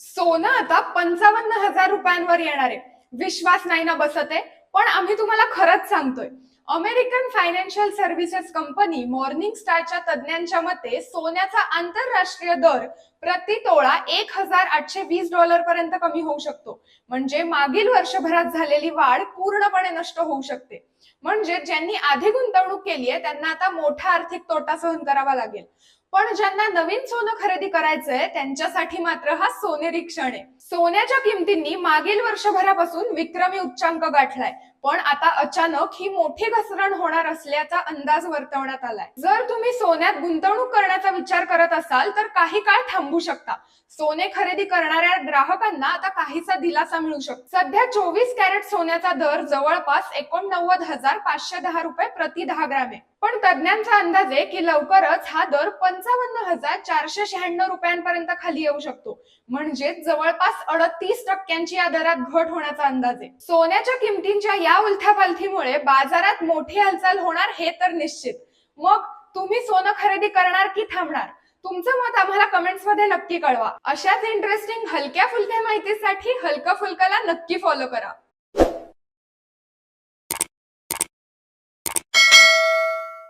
सोनं आता पंचावन्न हजार रुपयांवर येणार आहे. विश्वास नाही ना बसत आहे. पण आम्ही तुम्हाला खरंच सांगतोय American financial services company morning स्टारच्या तज्ज्ञांच्या मते सोन्याचा आंतरराष्ट्रीय दर प्रति तोळा एक हजार आठशे वीस डॉलर पर्यंत कमी होऊ शकतो. म्हणजे मागील वर्षभरात झालेली वाढ पूर्णपणे नष्ट होऊ शकते. म्हणजे ज्यांनी आधी गुंतवणूक केली आहे त्यांना आता मोठा आर्थिक तोटा सहन करावा लागेल. पण ज्यांना नवीन सोनं खरेदी करायचंय त्यांच्यासाठी मात्र हा सोनेरी क्षण आहे. सोन्याच्या किमतींनी मागील वर्षभरापासून विक्रमी उच्चांक गाठलाय. पण आता अचानक ही मोठी घसरण होणार असल्याचा अंदाज वर्तवण्यात आलाय. जर तुम्ही सोन्यात गुंतवणूक करण्याचा विचार करत असाल तर काही काळ थांबू शकता. सोने खरेदी करणाऱ्या ग्राहकांना आता काहीसा दिलासा मिळू शकतो. सध्या चोवीस कॅरेट सोन्याचा दर जवळपास एकोणनव्वद हजार पाचशे दहा रुपये प्रति दहा ग्रॅम आहे. पण तज्ञांचा अंदाज आहे की लवकरच हा दर पंचावन्न हजार चारशे शहाण्णव रुपयांपर्यंत खाली येऊ शकतो. म्हणजे जवळपास अडतीस टक्क्यांची या दरात घट होण्याचा अंदाज आहे. सोन्याच्या किमतींच्या या उलथापालथीमुळे बाजारात मोठी हालचाल होणार हे तर निश्चित. मग तुम्ही सोनं खरेदी करणार की थांबणार? तुमचं मत आम्हाला कमेंट्समध्ये नक्की कळवा. अशाच इंटरेस्टिंग हलक्या फुलक्या माहितीसाठी हलका फुलकाला नक्की फॉलो करा.